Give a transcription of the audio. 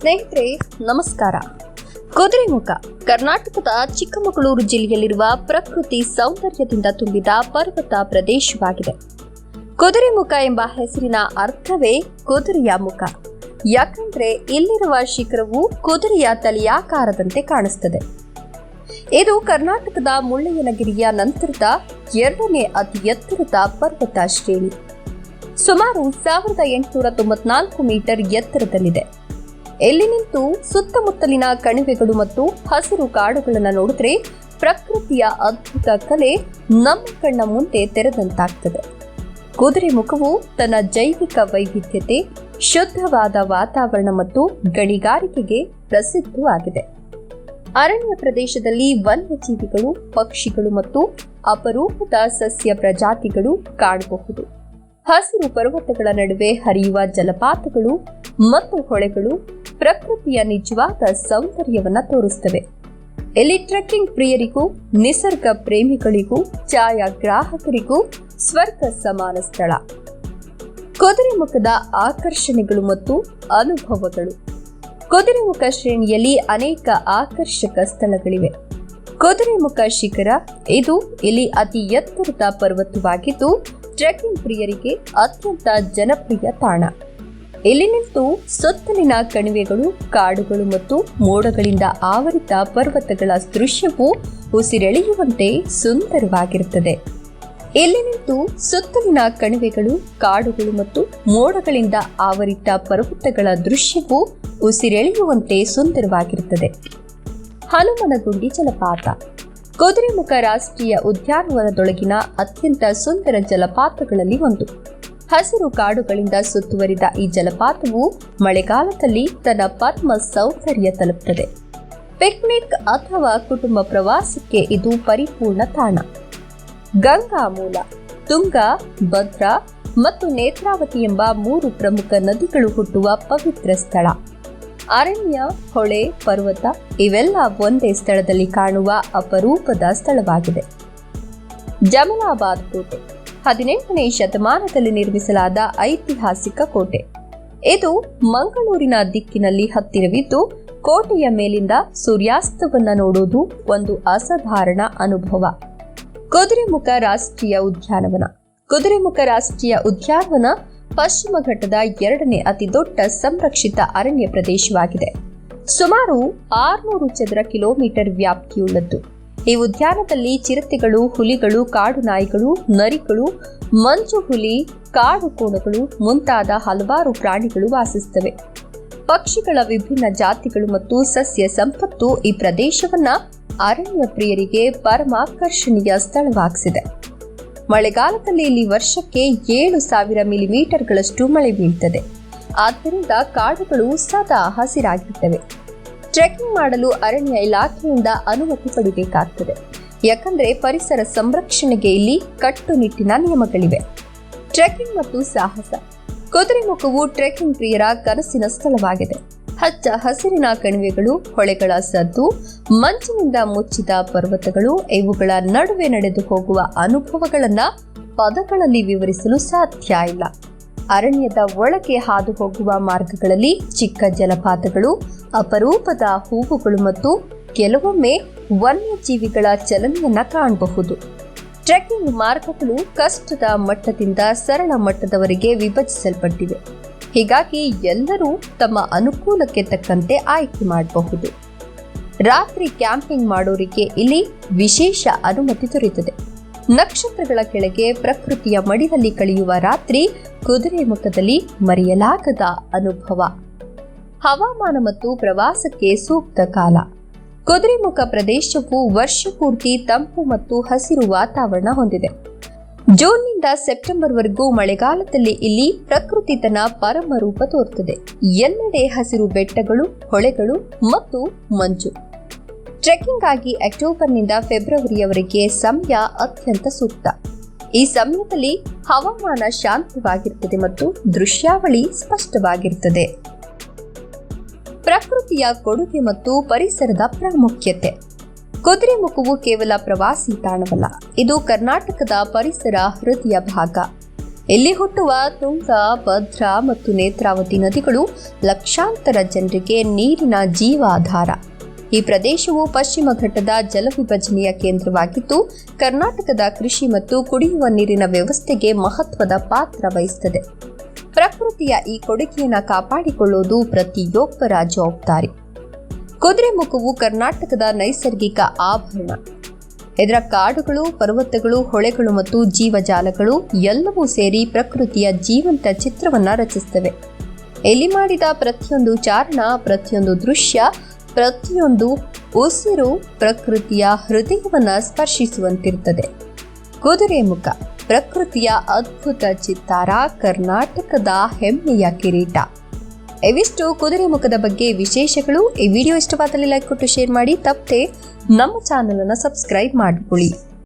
ಸ್ನೇಹಿತರೆ, ನಮಸ್ಕಾರ. ಕುದುರೆಮುಖ, ಕರ್ನಾಟಕದ ಚಿಕ್ಕಮಗಳೂರು ಜಿಲ್ಲೆಯಲ್ಲಿರುವ ಪ್ರಕೃತಿ ಸೌಂದರ್ಯದಿಂದ ತುಂಬಿದ ಪರ್ವತ ಪ್ರದೇಶವಾಗಿದೆ. ಕುದುರೆಮುಖ ಎಂಬ ಹೆಸರಿನ ಅರ್ಥವೇ ಕುದುರೆಯ ಮುಖ. ಯಾಕಂದ್ರೆ ಇಲ್ಲಿರುವ ಶಿಖರವು ಕುದುರೆಯ ತಲೆಯಾಕಾರದಂತೆ ಕಾಣಿಸುತ್ತದೆ ಇದು ಕರ್ನಾಟಕದ ಮುಳ್ಳಯ್ಯನಗಿರಿಯ ನಂತರದ ಎರಡನೇ ಅತಿ ಎತ್ತರದ ಪರ್ವತ ಶ್ರೇಣಿ. ಸುಮಾರು ಸಾವಿರದ ಎಂಟುನೂರ ತೊಂಬತ್ನಾಲ್ಕು ಮೀಟರ್ ಎತ್ತರದಲ್ಲಿದೆ. ಎಲ್ಲಿ ನಿಂತು ಸುತ್ತಮುತ್ತಲಿನ ಕಣಿವೆಗಳು ಮತ್ತು ಹಸಿರು ಕಾಡುಗಳನ್ನು ನೋಡಿದ್ರೆ ಪ್ರಕೃತಿಯ ಅದ್ಭುತ ಕಲೆ ನಮ್ಮ ಕಣ್ಣ ಮುಂದೆ ತೆರೆದಂತಾಗ್ತದೆ. ಕುದುರೆ ಮುಖವು ತನ್ನ ಜೈವಿಕ ವೈವಿಧ್ಯತೆ, ಶುದ್ಧವಾದ ವಾತಾವರಣ ಮತ್ತು ಗಣಿಗಾರಿಕೆಗೆ ಪ್ರಸಿದ್ಧವಾಗಿದೆ. ಅರಣ್ಯ ಪ್ರದೇಶದಲ್ಲಿ ವನ್ಯಜೀವಿಗಳು, ಪಕ್ಷಿಗಳು ಮತ್ತು ಅಪರೂಪದ ಸಸ್ಯ ಪ್ರಜಾತಿಗಳು ಕಾಣಬಹುದು. ಹಸಿರು ಪರ್ವತಗಳ ನಡುವೆ ಹರಿಯುವ ಜಲಪಾತಗಳು ಮತ್ತು ಹೊಳೆಗಳು ಪ್ರಕೃತಿಯ ನಿಜವಾದ ಸೌಂದರ್ಯವನ್ನ ತೋರಿಸ್ತವೆ. ಎಲಿ ಟ್ರೆಕ್ಕಿಂಗ್ ಪ್ರಿಯರಿಗೂ, ನಿಸರ್ಗ ಪ್ರೇಮಿಗಳಿಗೂ, ಛಾಯಾಗ್ರಾಹಕರಿಗೂ ಸ್ವರ್ಗ ಸಮಾನ ಸ್ಥಳ. ಕುದುರೆಮುಖದ ಆಕರ್ಷಣೆಗಳು ಮತ್ತು ಅನುಭವಗಳು. ಕುದುರೆಮುಖ ಶ್ರೇಣಿಯಲ್ಲಿ ಅನೇಕ ಆಕರ್ಷಕ ಸ್ಥಳಗಳಿವೆ. ಕುದುರೆಮುಖ ಶಿಖರ, ಇದು ಇಲ್ಲಿ ಅತಿ ಎತ್ತರದ ಪರ್ವತವಾಗಿದ್ದು, ಟ್ರೆಕ್ಕಿಂಗ್ ಪ್ರಿಯರಿಗೆ ಅತ್ಯಂತ ಜನಪ್ರಿಯ ತಾಣ. ಇಲ್ಲಿ ನಿಂತು ಸುತ್ತಲಿನ ಕಣಿವೆಗಳು, ಕಾಡುಗಳು ಮತ್ತು ಮೋಡಗಳಿಂದ ಆವರಿತ ಪರ್ವತಗಳ ದೃಶ್ಯವು ಉಸಿರೆಳೆಯುವಂತೆ ಸುಂದರವಾಗಿರುತ್ತದೆ. ಇಲ್ಲಿ ನಿಂತು ಸುತ್ತಲಿನ ಕಣಿವೆಗಳು, ಕಾಡುಗಳು ಮತ್ತು ಮೋಡಗಳಿಂದ ಆವರಿತ ಪರ್ವತಗಳ ದೃಶ್ಯವು ಉಸಿರೆಳೆಯುವಂತೆ ಸುಂದರವಾಗಿರುತ್ತದೆ. ಹನುಮನಗುಂಡಿ ಜಲಪಾತ. ಕುದುರೆಮುಖ ರಾಷ್ಟ್ರೀಯ ಉದ್ಯಾನವನದೊಳಗಿನ ಅತ್ಯಂತ ಸುಂದರ ಜಲಪಾತಗಳಲ್ಲಿ ಒಂದು. ಹಸಿರು ಕಾಡುಗಳಿಂದ ಸುತ್ತುವರಿದ ಈ ಜಲಪಾತವು ಮಳೆಗಾಲದಲ್ಲಿ ತನ್ನ ಪದ್ಮ ಸೌಂದರ್ಯ ತಲುಪುತ್ತದೆ ಪಿಕ್ನಿಕ್ ಅಥವಾ ಕುಟುಂಬ ಪ್ರವಾಸಕ್ಕೆ ಇದು ಪರಿಪೂರ್ಣ ತಾಣ. ಗಂಗಾ ಮೂಲ, ತುಂಗಾ, ಭದ್ರಾ ಮತ್ತು ನೇತ್ರಾವತಿ ಎಂಬ ಮೂರು ಪ್ರಮುಖ ನದಿಗಳು ಹುಟ್ಟುವ ಪವಿತ್ರ ಸ್ಥಳ. ಅರಣ್ಯ, ಹೊಳೆ, ಪರ್ವತ ಇವೆಲ್ಲ ಒಂದೇ ಸ್ಥಳದಲ್ಲಿ ಕಾಣುವ ಅಪರೂಪದ ಸ್ಥಳವಾಗಿದೆ. ಜಮಲಾಬಾದ್ ಕೋಟೆ ಹದಿನೆಂಟನೇ ಶತಮಾನದಲ್ಲಿ ನಿರ್ಮಿಸಲಾದ ಐತಿಹಾಸಿಕ ಕೋಟೆ. ಇದು ಮಂಗಳೂರಿನ ದಿಕ್ಕಿನಲ್ಲಿ ಹತ್ತಿರವಿದ್ದು, ಕೋಟೆಯ ಮೇಲಿಂದ ಸೂರ್ಯಾಸ್ತವನ್ನು ನೋಡುವುದು ಒಂದು ಅಸಾಧಾರಣ ಅನುಭವ. ಕುದುರೆಮುಖ ರಾಷ್ಟ್ರೀಯ ಉದ್ಯಾನವನ. ಕುದುರೆಮುಖ ರಾಷ್ಟ್ರೀಯ ಉದ್ಯಾನವನ ಪಶ್ಚಿಮ ಘಟ್ಟದ ಎರಡನೇ ಅತಿ ದೊಡ್ಡ ಸಂರಕ್ಷಿತ ಅರಣ್ಯ ಪ್ರದೇಶವಾಗಿದೆ. ಸುಮಾರು ಆರುನೂರು ಚದರ ಕಿಲೋಮೀಟರ್ ವ್ಯಾಪ್ತಿಯುಳ್ಳದ್ದು. ಈ ಉದ್ಯಾನದಲ್ಲಿ ಚಿರತೆಗಳು, ಹುಲಿಗಳು, ಕಾಡು ನಾಯಿಗಳು, ನರಿಗಳು ಮಂಜು ಹುಲಿ, ಕಾಡು ಕೋಣಗಳು ಮುಂತಾದ ಹಲವಾರು ಪ್ರಾಣಿಗಳು ವಾಸಿಸುತ್ತವೆ. ಪಕ್ಷಿಗಳ ವಿಭಿನ್ನ ಜಾತಿಗಳು ಮತ್ತು ಸಸ್ಯ ಸಂಪತ್ತು ಈ ಪ್ರದೇಶವನ್ನ ಅರಣ್ಯ ಪ್ರಿಯರಿಗೆ ಪರಮಾಕರ್ಷಣೀಯ ಸ್ಥಳವಾಗಿಸಿದೆ. ಮಳೆಗಾಲದಲ್ಲಿ ಇಲ್ಲಿ ವರ್ಷಕ್ಕೆ ಏಳು ಸಾವಿರ ಮಿಲಿಮೀಟರ್ಗಳಷ್ಟು ಮಳೆ ಬೀಳ್ತದೆ. ಆದ್ದರಿಂದ ಕಾಡುಗಳು ಸದಾ ಹಸಿರಾಗಿರ್ತವೆ. ಟ್ರೆಕಿಂಗ್ ಮಾಡಲು ಅರಣ್ಯ ಇಲಾಖೆಯಿಂದ ಅನುಮತಿ ಪಡಿಬೇಕಾಗ್ತದೆ ಯಾಕಂದ್ರೆ ಪರಿಸರ ಸಂರಕ್ಷಣೆಗೆ ಇಲ್ಲಿ ಕಟ್ಟುನಿಟ್ಟಿನ ನಿಯಮಗಳಿವೆ. ಟ್ರೆಕ್ಕಿಂಗ್ ಮತ್ತು ಸಾಹಸ. ಕುದುರೆಮುಖವು ಟ್ರೆಕ್ಕಿಂಗ್ ಪ್ರಿಯರ ಕನಸಿನ ಸ್ಥಳವಾಗಿದೆ. ಹಚ್ಚ ಹಸಿರಿನ ಕಣಿವೆಗಳು, ಹೊಳೆಗಳ ಸದ್ದು ಮಂಚಿನಿಂದ ಮುಚ್ಚಿದ ಪರ್ವತಗಳು, ಇವುಗಳ ನಡುವೆ ನಡೆದು ಹೋಗುವ ಅನುಭವಗಳನ್ನ ಪದಗಳಲ್ಲಿ ವಿವರಿಸಲು ಸಾಧ್ಯ ಇಲ್ಲ. ಅರಣ್ಯದ ಒಳಗೆ ಹಾದು ಹೋಗುವ ಮಾರ್ಗಗಳಲ್ಲಿ ಚಿಕ್ಕ ಜಲಪಾತಗಳು, ಅಪರೂಪದ ಹೂವುಗಳು ಮತ್ತು ಕೆಲವೊಮ್ಮೆ ವನ್ಯಜೀವಿಗಳ ಚಲನೆಯನ್ನ ಕಾಣಬಹುದು. ಟ್ರೆಕ್ಕಿಂಗ್ ಮಾರ್ಗಗಳು ಕಷ್ಟದ ಮಟ್ಟದಿಂದ ಸರಳ ಮಟ್ಟದವರೆಗೆ ವಿಭಜಿಸಲ್ಪಟ್ಟಿವೆ. ಹೀಗಾಗಿ ಎಲ್ಲರೂ ತಮ್ಮ ಅನುಕೂಲಕ್ಕೆ ತಕ್ಕಂತೆ ಆಯ್ಕೆ ಮಾಡಬಹುದು. ರಾತ್ರಿ ಕ್ಯಾಂಪಿಂಗ್ ಮಾಡೋರಿಗೆ ಇಲ್ಲಿ ವಿಶೇಷ ಅನುಮತಿ ದೊರೆಯುತ್ತದೆ. ನಕ್ಷತ್ರಗಳ ಕೆಳಗೆ ಪ್ರಕೃತಿಯ ಮಡಿಲಲ್ಲಿ ಕಳೆಯುವ ರಾತ್ರಿ ಕುದುರೆ ಮುಖದಲ್ಲಿ ಮರೆಯಲಾಗದ ಅನುಭವ. ಹವಾಮಾನ ಮತ್ತು ಪ್ರವಾಸಕ್ಕೆ ಸೂಕ್ತ ಕಾಲ. ಕುದುರೆಮುಖ ಪ್ರದೇಶವು ವರ್ಷಪೂರ್ತಿ ತಂಪು ಮತ್ತು ಹಸಿರು ವಾತಾವರಣ ಹೊಂದಿದೆ. ಜೂನ್ನಿಂದ ಸೆಪ್ಟೆಂಬರ್ವರೆಗೂ ಮಳೆಗಾಲದಲ್ಲಿ ಇಲ್ಲಿ ಪ್ರಕೃತಿ ತನ್ನ ಪರಮ ರೂಪ ತೋರುತ್ತದೆ. ಎಲ್ಲೆಡೆ ಹಸಿರು ಬೆಟ್ಟಗಳು, ಹೊಳೆಗಳು ಮತ್ತು ಮಂಜು. ಟ್ರೆಕ್ಕಿಂಗ್ ಆಗಿ ಅಕ್ಟೋಬರ್ನಿಂದ ಫೆಬ್ರವರಿಯವರೆಗೆ ಸಮಯ ಅತ್ಯಂತ ಸೂಕ್ತ. ಈ ಸಮಯದಲ್ಲಿ ಹವಾಮಾನ ಶಾಂತವಾಗಿರುತ್ತದೆ ಮತ್ತು ದೃಶ್ಯಾವಳಿ ಸ್ಪಷ್ಟವಾಗಿರುತ್ತದೆ. ಪ್ರಕೃತಿಯ ಕೊಡುಗೆ ಮತ್ತು ಪರಿಸರದ ಪ್ರಾಮುಖ್ಯತೆ. ಕುದುರೆಮುಖವು ಕೇವಲ ಪ್ರವಾಸಿ ತಾಣವಲ್ಲ, ಇದು ಕರ್ನಾಟಕದ ಪರಿಸರ ಹೃದಯ ಭಾಗ. ಇಲ್ಲಿ ಹುಟ್ಟುವ ತುಂಗ, ಭದ್ರಾ ಮತ್ತು ನೇತ್ರಾವತಿ ನದಿಗಳು ಲಕ್ಷಾಂತರ ಜನರಿಗೆ ನೀರಿನ ಜೀವಾಧಾರ. ಈ ಪ್ರದೇಶವು ಪಶ್ಚಿಮ ಘಟ್ಟದ ಜಲವಿಭಜನೆಯ ಕೇಂದ್ರವಾಗಿದ್ದು, ಕರ್ನಾಟಕದ ಕೃಷಿ ಮತ್ತು ಕುಡಿಯುವ ನೀರಿನ ವ್ಯವಸ್ಥೆಗೆ ಮಹತ್ವದ ಪಾತ್ರ ವಹಿಸುತ್ತದೆ. ಪ್ರಕೃತಿಯ ಈ ಕೊಡುಗೆಯನ್ನು ಕಾಪಾಡಿಕೊಳ್ಳುವುದು ಪ್ರತಿಯೊಬ್ಬರ ಜವಾಬ್ದಾರಿ. ಕುದುರೆಮುಖವು ಕರ್ನಾಟಕದ ನೈಸರ್ಗಿಕ ಆಭರಣ. ಇದರ ಕಾಡುಗಳು, ಪರ್ವತಗಳು, ಹೊಳೆಗಳು ಮತ್ತು ಜೀವಜಾಲಗಳು ಎಲ್ಲವೂ ಸೇರಿ ಪ್ರಕೃತಿಯ ಜೀವಂತ ಚಿತ್ರವನ್ನು ರಚಿಸುತ್ತವೆ. ಇಲ್ಲಿ ಮಾಡಿದ ಪ್ರತಿಯೊಂದು ಚಾರಣ, ಪ್ರತಿಯೊಂದು ದೃಶ್ಯ ಪ್ರತಿಯೊಂದು ಉಸಿರು ಪ್ರಕೃತಿಯ ಹೃದಯವನ್ನು ಸ್ಪರ್ಶಿಸುವಂತಿರ್ತದೆ ಕುದುರೆ ಮುಖ ಪ್ರಕೃತಿಯ ಅದ್ಭುತ ಚಿತ್ತಾರ ಕರ್ನಾಟಕದ ಹೆಮ್ಮೆಯ ಕಿರೀಟ. ಇವಿಷ್ಟು ಕುದುರೆಮುಖದ ಬಗ್ಗೆ ವಿಶೇಷಗಳು. ಈ ವಿಡಿಯೋ ಇಷ್ಟವಾದಲ್ಲಿ ಲೈಕ್ ಕೊಟ್ಟು ಶೇರ್ ಮಾಡಿ. ತಪ್ಪದೆ ನಮ್ಮ ಚಾನಲನ್ನು ಸಬ್ಸ್ಕ್ರೈಬ್ ಮಾಡಿಕೊಳ್ಳಿ.